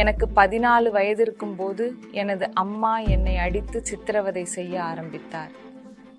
எனக்கு பதினாலு வயதிருக்கும் போது எனது அம்மா என்னை அடித்து சித்திரவதை செய்ய ஆரம்பித்தார்.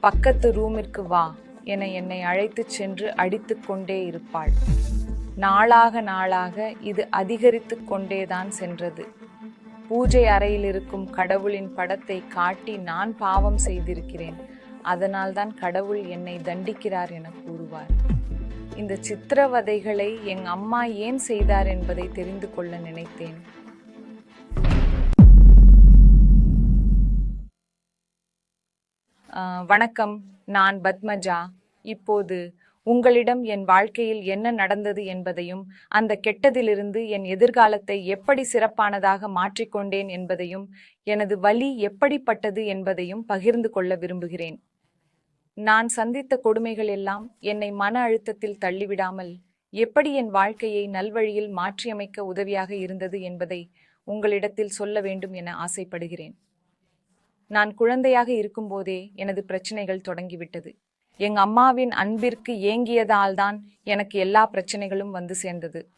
பக்கத்து ரூமிற்கு வா என என்னை அழைத்துச் சென்று அடித்து கொண்டே இருப்பாள். நாளாக நாளாக இது அதிகரித்து கொண்டேதான் சென்றது. பூஜை அறையில் இருக்கும் கடவுளின் படத்தை காட்டி நான் பாவம் செய்திருக்கிறேன். அதனால்தான் கடவுள் என்னை தண்டிக்கிறார் என கூறுவார். இந்த சித்திரவதைகளை எங் அம்மா ஏன் செய்தார் என்பதை தெரிந்து கொள்ள நினைத்தேன். வணக்கம் நான் பத்மஜா. இப்போது உங்களிடம் என் வாழ்க்கையில் என்ன நடந்தது என்பதையும் அந்த கெட்டதிலிருந்து என் எதிர்காலத்தை எப்படி சிறப்பானதாக மாற்றிக்கொண்டேன் என்பதையும் எனது வலி எப்படிப்பட்டது என்பதையும் பகிர்ந்து கொள்ள விரும்புகிறேன். நான் சந்தித்த கொடுமைகள் எல்லாம் என்னை மன அழுத்தத்தில் தள்ளிவிடாமல் எப்படி என் வாழ்க்கையை நல்வழியில் மாற்றியமைக்க உதவியாக இருந்தது என்பதை உங்களிடத்தில் சொல்ல வேண்டும் என ஆசைப்படுகிறேன். நான் குழந்தையாக இருக்கும்போதே எனது பிரச்சனைகள் தொடங்கிவிட்டது. எங்க அம்மாவின் அன்பிற்கு ஏங்கியதால்தான் எனக்கு எல்லா பிரச்சனைகளும் வந்து சேர்ந்தது.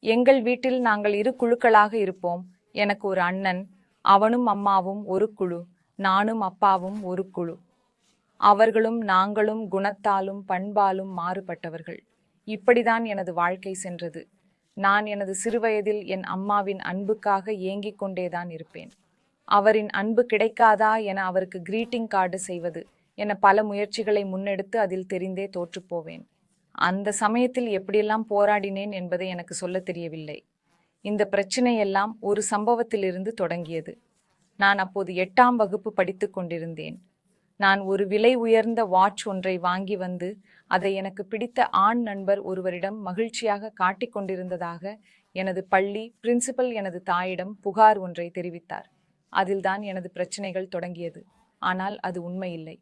எங்கள் வீட்டில் நாங்கள் இரு குழுக்களாக இருப்போம். எனக்கு ஒரு அண்ணன் அவனும் அம்மாவும் ஒரு குழு நானும் அப்பாவும் ஒரு குழு. அவர்களும் நாங்களும் குணத்தாலும் பண்பாலும் மாறுபட்டவர்கள். இப்படிதான் எனது வாழ்க்கை சென்றது. நான் எனது சிறுவயதில் என் அம்மாவின் அன்புக்காக ஏங்கிக் கொண்டேதான் இருப்பேன். அவரின் அன்பு கிடைக்காதா என அவருக்கு கிரீட்டிங் கார்டு செய்வது என பல முயற்சிகளை முன்னெடுத்து அதில் தெரிந்தே தோற்றுப்போவேன் அந்த சமயத்தில் எப்படியெல்லாம் போராடினேன் என்பதை எனக்கு சொல்லத் தெரியவில்லை. இந்த பிரச்சனையெல்லாம் ஒரு சம்பவத்திலிருந்து தொடங்கியது. நான் அப்போது எட்டாம் வகுப்பு படித்துக் கொண்டிருந்தேன். நான் ஒரு விலை உயர்ந்த வாட்ச் ஒன்றை வாங்கி வந்து அதை எனக்கு பிடித்த ஆண் நண்பர் ஒருவரிடம் மகிழ்ச்சியாக காட்டிக் கொண்டிருந்ததாக எனது பள்ளி பிரின்சிபல் எனது தாயிடம் புகார் ஒன்றை தெரிவித்தார். அதில்தான் எனது பிரச்சனைகள் தொடங்கியது. ஆனால் அது உண்மையில்லை.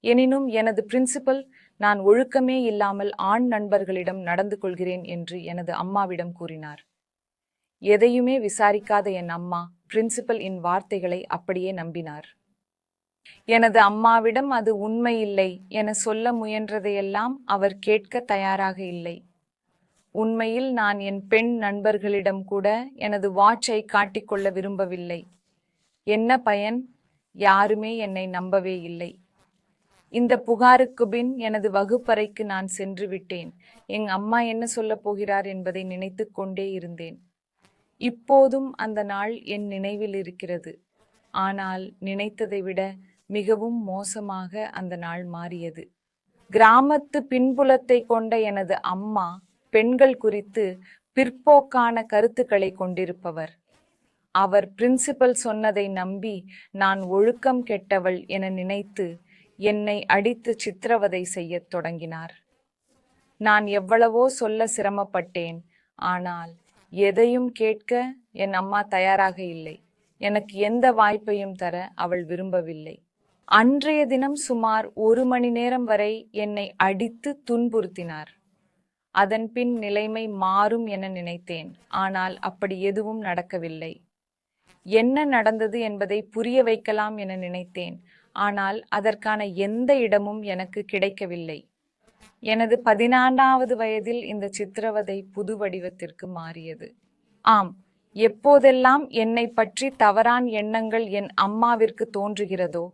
எனினும் எனது பிரின்சிபல் நான் ஒழுக்கமே இல்லாமல் ஆண் நண்பர்களிடம் நடந்து கொள்கிறேன் என்று எனது அம்மாவிடம் கூறினார். எதையுமே விசாரிக்காத என் அம்மா பிரின்சிபல் என் வார்த்தைகளை அப்படியே நம்பினார். எனது அம்மாவிடம் அது உண்மையில்லை என சொல்ல முயன்றதையெல்லாம் அவர் கேட்க தயாராக இல்லை. உண்மையில் நான் என் பெண் நண்பர்களிடம் கூட எனது வாட்சை காட்டிக்கொள்ள விரும்பவில்லை. என்ன பயன்? யாருமே என்னை நம்பவே இல்லை. இந்த புகாருக்கு பின் எனது வகுப்பறைக்கு நான் சென்று விட்டேன். எங் அம்மா என்ன சொல்லப் போகிறார் என்பதை நினைத்து கொண்டே இருந்தேன். இப்போதும் அந்த நாள் என் நினைவில் இருக்கிறது. ஆனால் நினைத்ததை விட மிகவும் மோசமாக அந்த நாள் மாறியது. கிராமத்து பின்புலத்தை கொண்ட எனது அம்மா பெண்கள் குறித்து பிற்போக்கான கருத்துக்களை கொண்டிருப்பவர். அவர் பிரின்சிபல் சொன்னதை நம்பி நான் ஒழுக்கம் கெட்டவள் என நினைத்து என்னை அடித்து சித்திரவதை செய்யத் தொடங்கினார். நான் எவ்வளவோ சொல்ல சிரமப்பட்டேன். ஆனால் எதையும் கேட்க என் அம்மா தயாராக இல்லை. எனக்கு எந்த வாய்ப்பையும் தர அவள் விரும்பவில்லை. அன்றைய தினம் சுமார் ஒரு மணி நேரம் வரை என்னை அடித்து துன்புறுத்தினார். அதன் பின் நிலைமை மாறும் என நினைத்தேன். ஆனால் அப்படி எதுவும் நடக்கவில்லை. என்ன நடந்தது என்பதை புரிய வைக்கலாம் என நினைத்தேன். ஆனால் அதற்கான எந்த இடமும் எனக்கு கிடைக்கவில்லை. எனது பதினான்காவது வயதில் இந்த சித்திரவதை புது வடிவத்திற்கு மாறியது. ஆம் எப்போதெல்லாம் என்னை பற்றி தவறான எண்ணங்கள் என் அம்மாவிற்கு தோன்றுகிறதோ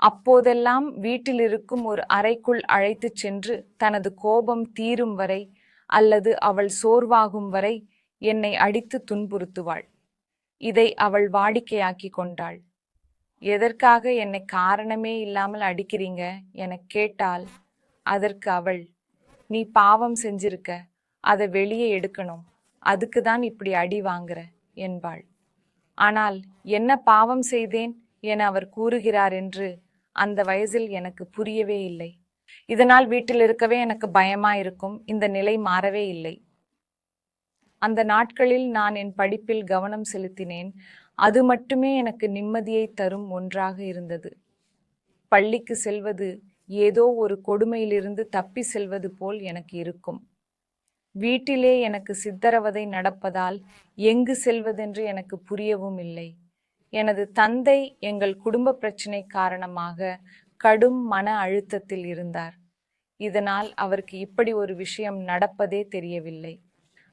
அப்போதெல்லாம் வீட்டில் இருக்கும் ஒரு அறைக்குள் அழைத்துச் சென்று தனது கோபம் தீரும் வரை அல்லது அவள் சோர்வாகும் வரை என்னை அடித்து துன்புறுத்துவாள். இதை அவள் வாடிக்கையாக்கி கொண்டாள். எதற்காக என்னை காரணமே இல்லாமல் அடிக்கிறீங்க? என கேட்டால் அதற்கு அவள் நீ பாவம் செஞ்சிருக்க அதை வெளியே எடுக்கணும். அதுக்கு தான் இப்படி அடி வாங்குற என்பாள். ஆனால் என்ன பாவம் செய்தேன்? என அவர் கூறுகிறார் என்று அந்த வயசில் எனக்கு புரியவே இல்லை. இதனால் வீட்டில் இருக்கவே எனக்கு பயமா இருக்கும் இந்த நிலை மாறவே இல்லை. அந்த நாட்களில் நான் என் படிப்பில் கவனம் செலுத்தினேன். அது மட்டுமே எனக்கு நிம்மதியை தரும் ஒன்றாக இருந்தது. பள்ளிக்கு செல்வது ஏதோ ஒரு கொடுமையிலிருந்து தப்பி செல்வது போல் எனக்கு இருக்கும். வீட்டிலே எனக்கு சித்தரவதை நடப்பதால் எங்கு செல்வதென்று எனக்கு புரியவும் இல்லை. எனது தந்தை எங்கள் குடும்ப பிரச்சனை காரணமாக கடும் மன அழுத்தத்தில் இருந்தார். இதனால் அவருக்கு இப்படி ஒரு விஷயம் நடப்பதே தெரியவில்லை.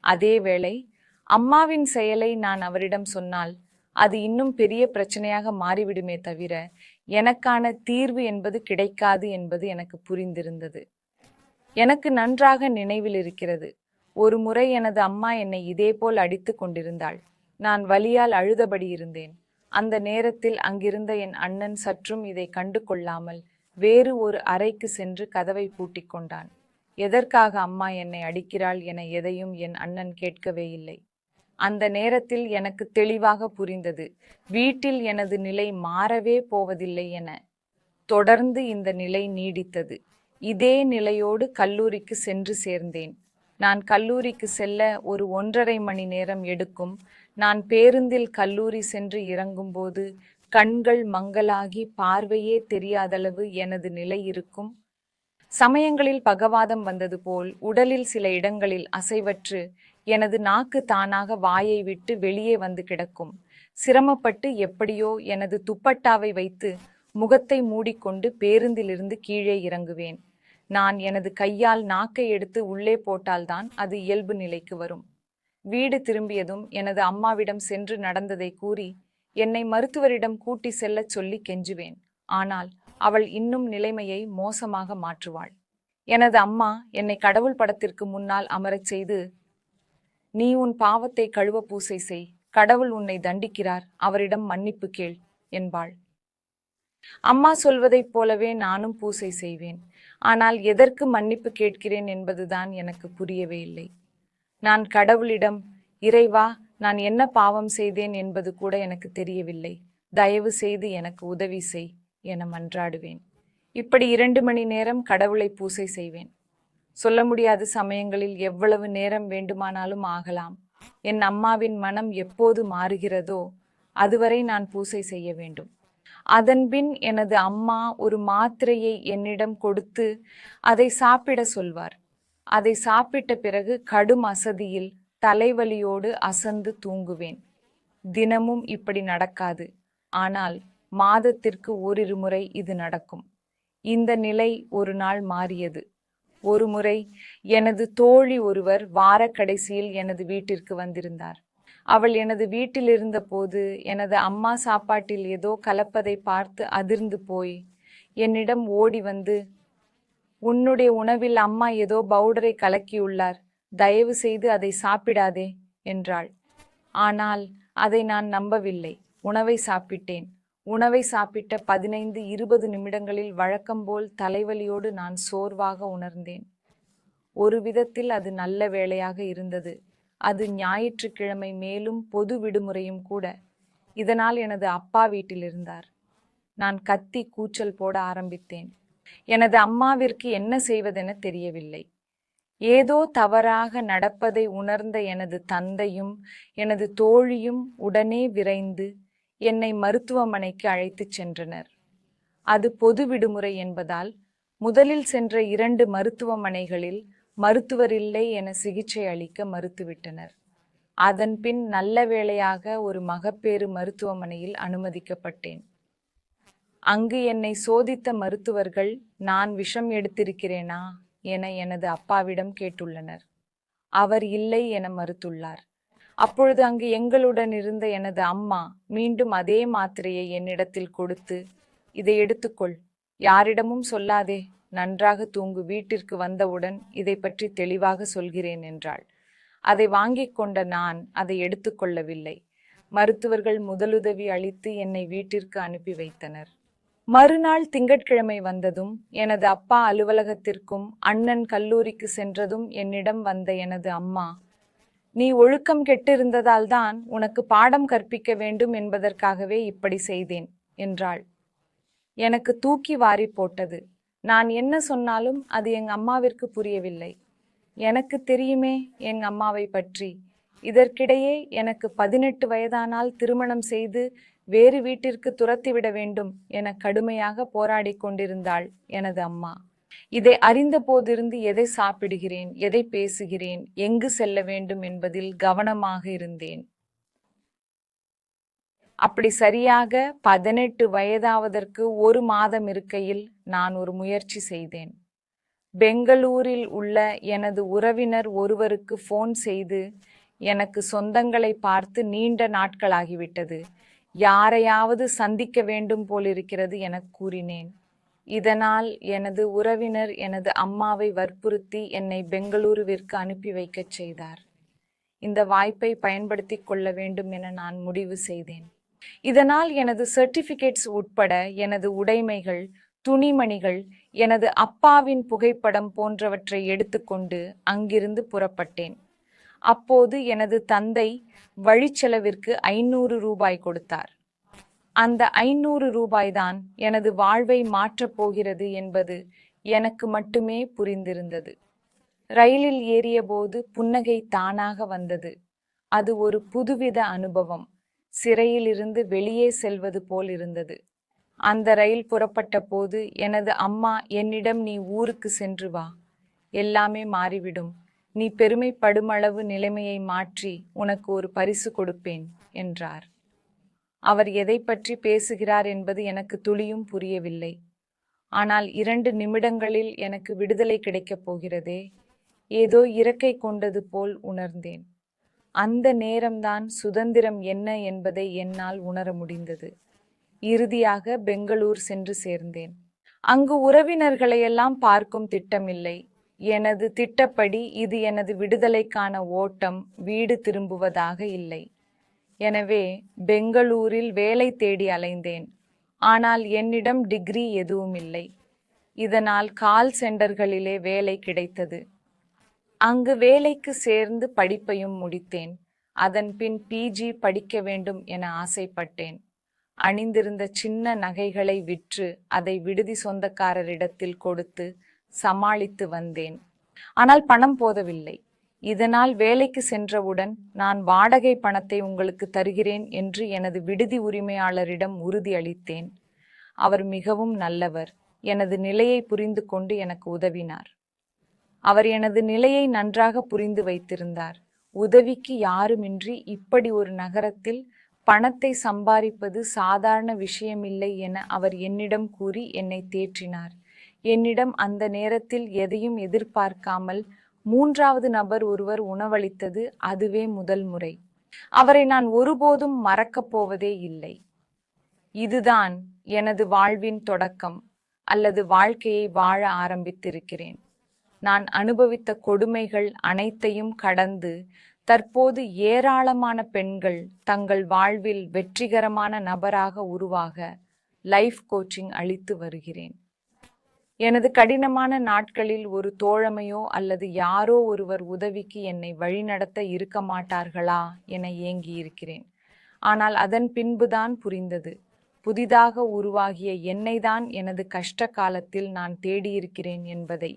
அதேவேளை அம்மாவின் செயலை நான் அவரிடம் சொன்னால் அது இன்னும் பெரிய பிரச்சனையாக மாறிவிடுமே தவிர எனக்கான தீர்வு என்பது கிடைக்காது என்பது எனக்கு புரிந்திருந்தது. எனக்கு நன்றாக நினைவில் இருக்கிறது. ஒரு முறை எனது அம்மா என்னை இதேபோல் அடித்துக் கொண்டிருந்தாள். நான் வலியால் அழுதபடி இருந்தேன். அந்த நேரத்தில் அங்கிருந்த என் அண்ணன் சற்றும் இதை கண்டு கொள்ளாமல் வேறு ஒரு அறைக்கு சென்று கதவை பூட்டிக் கொண்டான். எதற்காக அம்மா என்னை அடிக்கிறாள் என எதையும் என் அண்ணன் கேட்கவே இல்லை. அந்த நேரத்தில் எனக்கு தெளிவாக புரிந்தது வீட்டில் எனது நிலை மாறவே போவதில்லை என. தொடர்ந்து இந்த நிலை நீடித்தது. இதே நிலையோடு கல்லூரிக்கு சென்று சேர்ந்தேன். நான் கல்லூரிக்கு செல்ல ஒரு ஒன்றரை மணி நேரம் எடுக்கும். நான் பேருந்தில் கல்லூரி சென்று இறங்கும்போது கண்கள் மங்கலாகி பார்வையே தெரியாதளவு எனது நிலை இருக்கும். சமயங்களில் பகவாதம் வந்தது போல் உடலில் சில இடங்களில் அசைவற்று எனது நாக்கு தானாக வாயை விட்டு வெளியே வந்து கிடக்கும். சிரமப்பட்டு எப்படியோ எனது துப்பட்டாவை வைத்து முகத்தை மூடிக்கொண்டு பேருந்திலிருந்து கீழே இறங்குவேன். நான் எனது கையால் நாக்கை எடுத்து உள்ளே போட்டால்தான் அது இயல்பு நிலைக்கு வரும். வீடு திரும்பியதும் எனது அம்மாவிடம் சென்று நடந்ததை கூறி என்னை மருத்துவரிடம் கூட்டி செல்லச் சொல்லி கெஞ்சுவேன். ஆனால் அவள் இன்னும் நிலைமையை மோசமாக மாற்றுவாள். எனது அம்மா என்னை கடவுள் படத்திற்கு முன்னால் அமரச் செய்து நீ உன் பாவத்தை கழுவ பூசை செய். கடவுள் உன்னை தண்டிக்கிறார். அவரிடம் மன்னிப்பு கேள் என்பாள். அம்மா சொல்வதைப் போலவே நானும் பூசை செய்வேன். ஆனால் எதற்கு மன்னிப்பு கேட்கிறேன் என்பதுதான் எனக்கு புரியவே இல்லை. நான் கடவுளிடம் இறைவா நான் என்ன பாவம் செய்தேன் என்பது கூட எனக்கு தெரியவில்லை. தயவு செய்து எனக்கு உதவி செய். என மன்றாடுவேன். இப்படி இரண்டு மணி நேரம் கடவுளை பூசை செய்வேன். சொல்ல முடியாத சமயங்களில் எவ்வளவு நேரம் வேண்டுமானாலும் ஆகலாம். என் அம்மாவின் மனம் எப்போது மாறுகிறதோ அதுவரை நான் பூசை செய்ய வேண்டும். அதன்பின் எனது அம்மா ஒரு மாத்திரையை என்னிடம் கொடுத்து அதை சாப்பிட சொல்வார். அதை சாப்பிட்ட பிறகு கடும் அசதியில் தலைவலியோடு அசந்து தூங்குவேன். தினமும் இப்படி நடக்காது. ஆனால் மாதத்திற்கு ஓரிரு முறை இது நடக்கும். இந்த நிலை ஒரு நாள் மாறியது. ஒரு முறை எனது தோழி ஒருவர் வார கடைசியில் எனது வீட்டிற்கு வந்திருந்தார். அவள் எனது வீட்டில் இருந்தபோது எனது அம்மா சாப்பாட்டில் ஏதோ கலப்பதை பார்த்து அதிர்ந்து போய் என்னிடம் ஓடி வந்து உன்னுடைய உணவில் அம்மா ஏதோ பவுடரை கலக்கியுள்ளார். தயவு செய்து அதை சாப்பிடாதே என்றாள். ஆனால் அதை நான் நம்பவில்லை. உணவை சாப்பிட்டேன். உணவை சாப்பிட்ட பதினைந்து இருபது நிமிடங்களில் வழக்கம்போல் தலைவலியோடு நான் சோர்வாக உணர்ந்தேன். ஒரு விதத்தில் அது நல்ல வேளையாக இருந்தது. அது ஞாயிற்றுக்கிழமை மேலும் பொது விடுமுறையும் கூட. இதனால் எனது அப்பா வீட்டில் இருந்தார். நான் கத்தி கூச்சல் போட ஆரம்பித்தேன். எனது அம்மாவிற்கு என்ன செய்வதென தெரியவில்லை. ஏதோ தவறாக நடப்பதை உணர்ந்த எனது தந்தையும் எனது தோழியும் உடனே விரைந்து என்னை மருத்துவமனைக்கு அழைத்துச் சென்றனர். அது பொது விடுமுறை என்பதால் முதலில் சென்ற இரண்டு மருத்துவமனைகளில் மருத்துவர் இல்லை என சிகிச்சை அளிக்க மறுத்துவிட்டனர். அதன் பின் நல்ல வேளையாக ஒரு மகப்பேறு மருத்துவமனையில் அனுமதிக்கப்பட்டேன். அங்கு என்னை சோதித்த மருத்துவர்கள் நான் விஷம் எடுத்திருக்கிறேனா? என எனது அப்பாவிடம் கேட்டுள்ளனர். அவர் இல்லை என மறுத்துள்ளார். அப்பொழுது அங்கு எங்களுடன் இருந்த எனது அம்மா மீண்டும் அதே மாத்திரையை என்னிடத்தில் கொடுத்து இதை எடுத்துக்கொள். யாரிடமும் சொல்லாதே. நன்றாக தூங்கு. வீட்டிற்கு வந்தவுடன் இதை பற்றி தெளிவாக சொல்கிறேன் என்றாள். அதை வாங்கிக் கொண்ட நான் அதை எடுத்துக்கொள்ளவில்லை மருத்துவர்கள் முதலுதவி அளித்து என்னை வீட்டிற்கு அனுப்பி வைத்தனர். மறுநாள் திங்கட்கிழமை வந்ததும் எனது அப்பா அலுவலகத்திற்கும் அண்ணன் கல்லூரிக்கு சென்றதும் என்னிடம் வந்த எனது அம்மா நீ ஒழுக்கம் கெட்டிருந்ததால் தான் உனக்கு பாடம் கற்பிக்க வேண்டும் என்பதற்காகவே இப்படி செய்தேன் என்றாள். எனக்கு தூக்கி வாரி போட்டது. நான் என்ன சொன்னாலும் அது எங்க அம்மாவிற்கு புரியவில்லை. எனக்கு தெரியுமே எங்க அம்மாவை பற்றி. இதற்கிடையே எனக்கு பதினெட்டு வயதானால் திருமணம் செய்து வேறு வீட்டிற்கு துரத்திவிட வேண்டும் என கடுமையாக போராடி கொண்டிருந்தாள் எனது அம்மா. இதை அறிந்த போதிருந்து எதை சாப்பிடுகிறேன் எதை பேசுகிறேன் எங்கு செல்ல வேண்டும் என்பதில் கவனமாக இருந்தேன். அப்படி சரியாக பதினெட்டு வயதாவதற்கு ஒரு மாதம் இருக்கையில் நான் ஒரு முயற்சி செய்தேன். பெங்களூரில் உள்ள எனது உறவினர் ஒருவருக்கு ஃபோன் செய்து எனக்கு சொந்தங்களை பார்த்து நீண்ட நாட்களாகிவிட்டது. யாரையாவது சந்திக்க வேண்டும் போலிருக்கிறது எனக் கூறினேன். இதனால் எனது உறவினர் எனது அம்மாவை வற்புறுத்தி என்னை பெங்களூருவிற்கு அனுப்பி வைக்கச் செய்தார். இந்த வாய்ப்பை பயன்படுத்தி கொள்ள வேண்டும் என நான் முடிவு செய்தேன். இதனால் எனது சர்டிஃபிகேட்ஸ் உட்பட எனது உடைமைகள் துணிமணிகள் எனது அப்பாவின் புகைப்படம் போன்றவற்றை எடுத்துக்கொண்டு அங்கிருந்து புறப்பட்டேன். அப்போது எனது தந்தை வழிச்செலவிற்கு ஐநூறு ரூபாய் கொடுத்தார். அந்த ஐநூறு ரூபாய்தான் எனது வாழ்வை மாற்றப் போகிறது என்பது எனக்கு மட்டுமே புரிந்திருந்தது. ரயிலில் ஏறியபோது புன்னகை தானாக வந்தது. அது ஒரு புதுவித அனுபவம். சிறையிலிருந்து வெளியே செல்வது போல் இருந்தது. அந்த ரயில் புறப்பட்ட போது எனது அம்மா என்னிடம் நீ ஊருக்கு சென்று வா. எல்லாமே மாறிவிடும். நீ பெருமைப்படுமளவு நிலைமையை மாற்றி உனக்கு ஒரு பரிசு கொடுப்பேன் என்றார். அவர் எதை பற்றி பேசுகிறார் என்பது எனக்கு துளியும் புரியவில்லை. ஆனால் இரண்டு நிமிடங்களில் எனக்கு விடுதலை கிடைக்கப் போகிறதே ஏதோ இறக்கை கொண்டது போல் உணர்ந்தேன். அந்த நேரம்தான் சுதந்திரம் என்ன என்பதை என்னால் உணர முடிந்தது. இறுதியாக பெங்களூர் சென்று சேர்ந்தேன். அங்கு உறவினர்களையெல்லாம் பார்க்கும் திட்டமில்லை. எனது திட்டப்படி இது எனது விடுதலைக்கான ஓட்டம் வீடு திரும்புவதாக இல்லை. எனவே பெங்களூரில் வேலை தேடி அலைந்தேன். ஆனால் என்னிடம் டிகிரி எதுவும் இல்லை இதனால் கால் சென்டர்களிலே வேலை கிடைத்தது. அங்கு வேலைக்கு சேர்ந்து படிப்பையும் முடித்தேன். அதன் பின் பிஜி படிக்க வேண்டும் என ஆசைப்பட்டேன். அணிந்திருந்த சின்ன நகைகளை விற்று அதை விடுதி சொந்தக்காரரிடத்தில் கொடுத்து சமாளித்து வந்தேன். ஆனால் பணம் போதவில்லை. இதனால் வேலைக்கு சென்றவுடன் நான் வாடகை பணத்தை உங்களுக்கு தருகிறேன் என்று எனது விடுதி உரிமையாளரிடம் உறுதி அளித்தேன். அவர் மிகவும் நல்லவர். எனது நிலையை புரிந்து கொண்டு எனக்கு உதவினார். அவர் எனது நிலையை நன்றாக புரிந்து வைத்திருந்தார். உதவிக்கு யாருமின்றி இப்படி ஒரு நகரத்தில் பணத்தை சம்பாதிப்பது சாதாரண விஷயமில்லை என அவர் என்னிடம் கூறி என்னை தேற்றினார். என்னிடம் அந்த நேரத்தில் எதையும் எதிர்பார்க்காமல் மூன்றாவது நபர் ஒருவர் உணவளித்தது அதுவே முதல் முறை. அவரை நான் ஒருபோதும் மறக்கப் போவதே இல்லை. இதுதான் எனது வாழ்வின் தொடக்கம் அல்லது வாழ்க்கையை வாழ ஆரம்பித்திருக்கிறேன். நான் அனுபவித்த கொடுமைகள் அனைத்தையும் கடந்து தற்போது ஏராளமான பெண்கள் தங்கள் வாழ்வில் வெற்றிகரமான நபராக உருவாக லைஃப் கோச்சிங் அளித்து வருகிறேன். எனது கடினமான நாட்களில் ஒரு தோழமையோ அல்லது யாரோ ஒருவர் உதவிக்கு என்னை வழிநடத்த இருக்க மாட்டார்களா என ஏங்கியிருக்கிறேன். ஆனால் அதன் பின்புதான் புரிந்தது. புதிதாக உருவாகிய என்னைதான் எனது கஷ்ட காலத்தில் நான் தேடியிருக்கிறேன் என்பதை.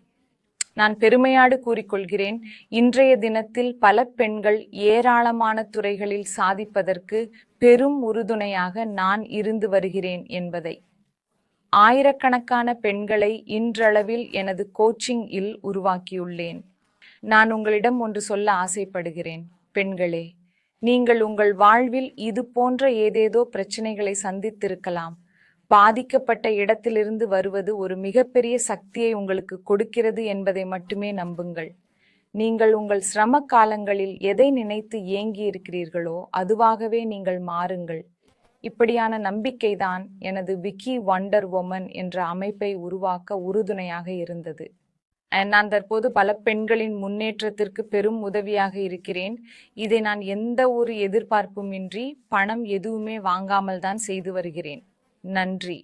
நான் பெருமையாடு கூறிக்கொள்கிறேன். இன்றைய தினத்தில் பல பெண்கள் ஏராளமான துறைகளில் சாதிப்பதற்கு பெரும் உறுதுணையாக நான் இருந்து வருகிறேன் என்பதை. ஆயிரக்கணக்கான பெண்களை இன்றளவில் எனது கோச்சிங் இல் உருவாக்கியுள்ளேன். நான் உங்களிடம் ஒன்று சொல்ல ஆசைப்படுகிறேன். பெண்களே நீங்கள் உங்கள் வாழ்வில் இது போன்ற ஏதேதோ பிரச்சனைகளை சந்தித்திருக்கலாம். பாதிக்கப்பட்ட இடத்திலிருந்து வருவது ஒரு மிகப்பெரிய சக்தியை உங்களுக்கு கொடுக்கிறது என்பதை மட்டுமே நம்புங்கள். நீங்கள் உங்கள் சிரம காலங்களில் எதை நினைத்து ஏங்கி இருக்கிறீர்களோ அதுவாகவே நீங்கள் மாறுங்கள். இப்படியான நம்பிக்கைதான் எனது விக்கி வண்டர் உமன் என்ற அமைப்பை உருவாக்க உறுதுணையாக இருந்தது. நான் தற்போது பல பெண்களின் முன்னேற்றத்திற்கு பெரும் உதவியாக இருக்கிறேன். இதை நான் எந்த ஒரு எதிர்பார்ப்புமின்றி பணம் எதுவுமே வாங்காமல் தான் செய்து வருகிறேன். நன்றி.